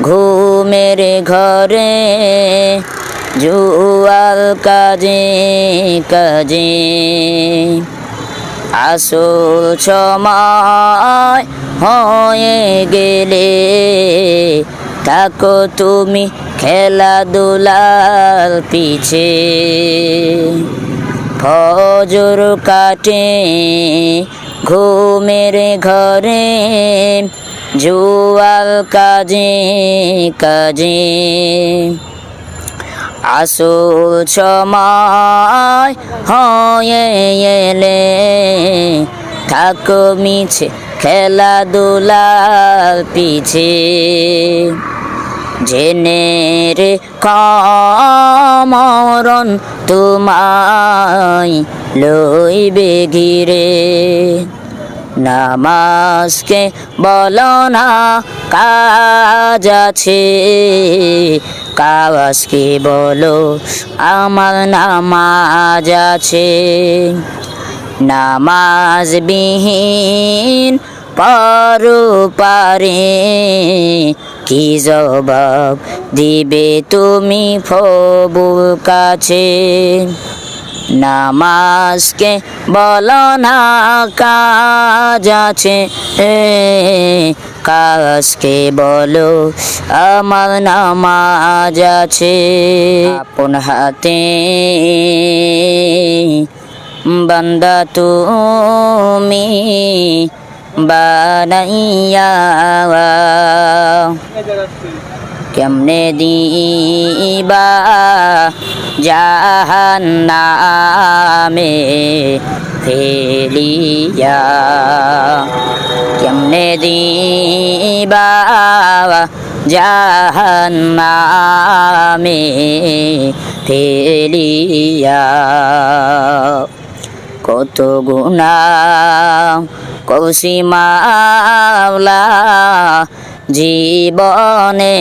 ঘুমের ঘরে জুয়াল কাজে কাজে। আসল সময় হয়ে গেলে থাকো তুমি খেলাধুলার পিছে। ফজর কাটে ঘুমের ঘরে জুয়াল কাজে কাজে। আসল সময় হয়ে এলে থাকো মিছে খেলাধুলার পিছে। জেনে রে কমরণ তোমায় লইবে ঘিরে। নামাজকে বলো না, কাজ আছে। কাজকে বলো, আমার নামাজ আছে। নামাজ বিহীন পারো পারে। কি জবাব দিবে তুমি ফবুল কাছে? নামাজকে বলো না, কাজ আছে। কাজকে বলো, আমার নামাজ আছে। আপন হাতে বান্দা তুমি বানাইয়া কেমনে দিবা জাহান্নামে ফেলিয়া? কেমনে দিবা জাহান্নামে ফেলিয়া? কত গুণা কৌশি মাওলা জীবনে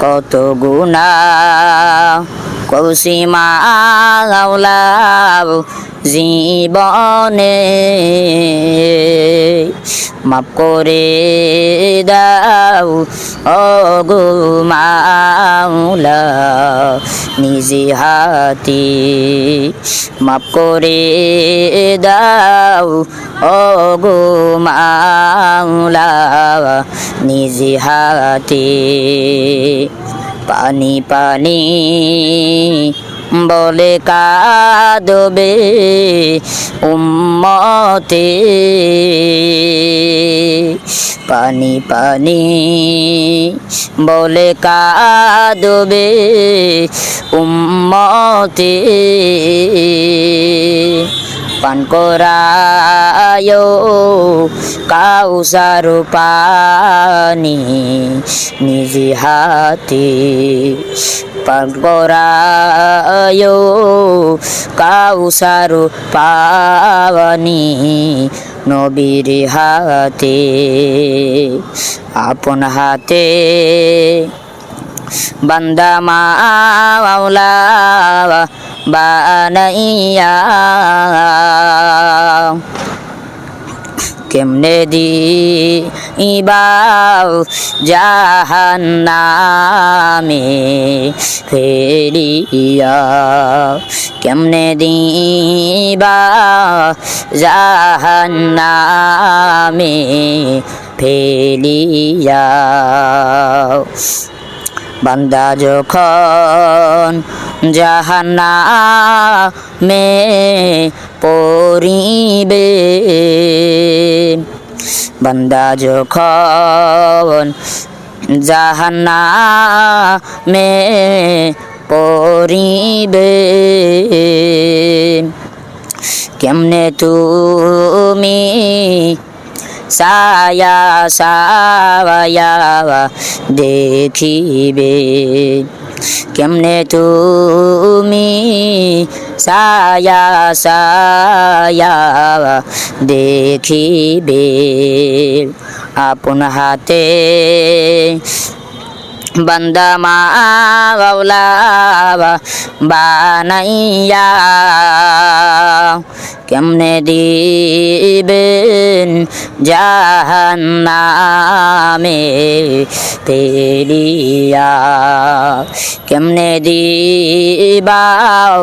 কত গুণা কৌশিমা মাওলা জীবনে মাপ করে দাও ও গো নিজে হাতি মাপ করে দাও ও গো মাওলা, নিজে হাতি পানি পানি বলে কাদবে উম্মতে। পানি পানি বলে কাদবে উম্মতে। পান করায় কাউসার পানি নিজে হাতে পান করায় কাউসার পানি নবীর হাতে আপন হাতে বান্দা মাওলা বানাইয়া। কেমনে দি ইবাও জাহান্নামে ফেলিয়া। কেমনে দিবা জাহান্নামে ফেলিয়া। বান্দা যখন জাহান্না মে পরিবে বান্দা যখন জাহান্না মে পরিবে কেমনে তুমি সায়া সায়া দেখিবে কেমনে তুমি সায়া সায়া দেখিবে আপন হাতে বান্দা মাওলা বানাইয়া কেমনে দিবেন জাহান্নামে পেলিয়া কেমনে দিবাও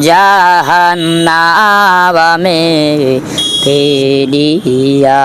জাহান্নামে পেলিয়া